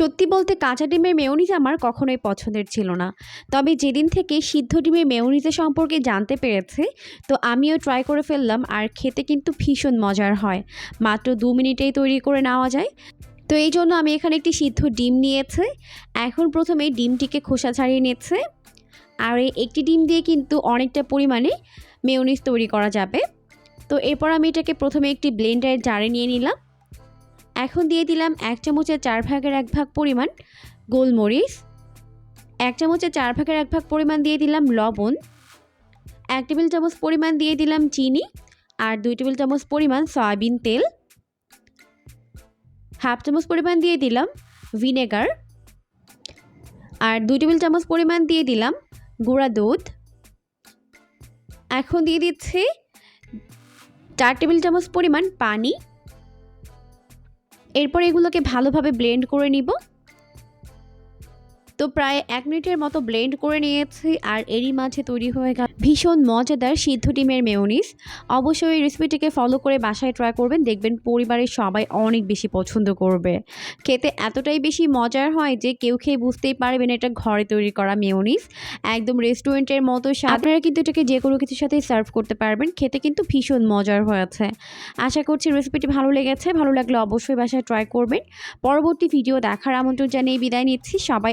সত্যি বলতে কাঁচা ডিমের মেয়োনিজ আমার কখনোই পছন্দের ছিল না। তবে যেদিন থেকে সিদ্ধ ডিমের মেয়োনিজের সম্পর্কে জানতে পেরেছি, তো আমিও ট্রাই করে ফেললাম আর খেতে কিন্তু ভীষণ মজার হয়। মাত্র দু মিনিটেই তৈরি করে নেওয়া যায়। তো এই জন্য আমি এখানে একটি সিদ্ধ ডিম নিয়েছি। এখন প্রথমে ডিমটিকে খোসা ছাড়িয়ে নিচ্ছে। আর এই একটি ডিম দিয়ে কিন্তু অনেকটা পরিমাণে মেয়োনিজ তৈরি করা যাবে। তো এরপর আমি এটাকে প্রথমে একটি ব্লেন্ডারের জারে নিয়ে নিলাম। এখন দিয়ে দিলাম এক চামচের চার ভাগের এক ভাগ পরিমাণ গোলমরিচ, এক চামচের চার ভাগের এক ভাগ পরিমাণ দিয়ে দিলাম লবণ, এক টেবিল চামচ পরিমাণ দিয়ে দিলাম চিনি আর দুই টেবিল চামচ পরিমাণ সয়াবিন তেল, হাফ চামচ পরিমাণ দিয়ে দিলাম ভিনেগার আর দুই টেবিল চামচ পরিমাণ দিয়ে দিলাম গুঁড়া দুধ। এখন দিয়ে দিচ্ছি চার টেবিল চামচ পরিমাণ পানি এরপর এগুলোকে ভালোভাবে ব্লেন্ড করে নিব। তো প্রায় এক মিনিটের মতো ব্লেন্ড করে নিয়েছি আর এরই মাঝে তৈরি হয়ে গেল ভীষণ মজাদার সিদ্ধ ডিমের মেয়োনিজ অবশ্যই রেসিপিটিকে ফলো করে বাসায় ট্রাই করবেন। দেখবেন পরিবারের সবাই অনেক বেশি পছন্দ করবে। খেতে এতটাই বেশি মজার হয় যে কেউ খেয়ে বুঝতেই পারবেন এটা ঘরে তৈরি করা মেয়োনিজ একদম রেস্টুরেন্টের মতো। আপনারা কিন্তু এটাকে যে কোনো কিছুর সাথে সার্ভ করতে পারবেন। খেতে কিন্তু ভীষণ মজার হয়েছে আশা করছি রেসিপিটি ভালো লেগেছে। ভালো লাগলে অবশ্যই বাসায় ট্রাই করবেন। পরবর্তী ভিডিও দেখার আমন্ত্রণ জানিয়ে বিদায় নিচ্ছি। সবাই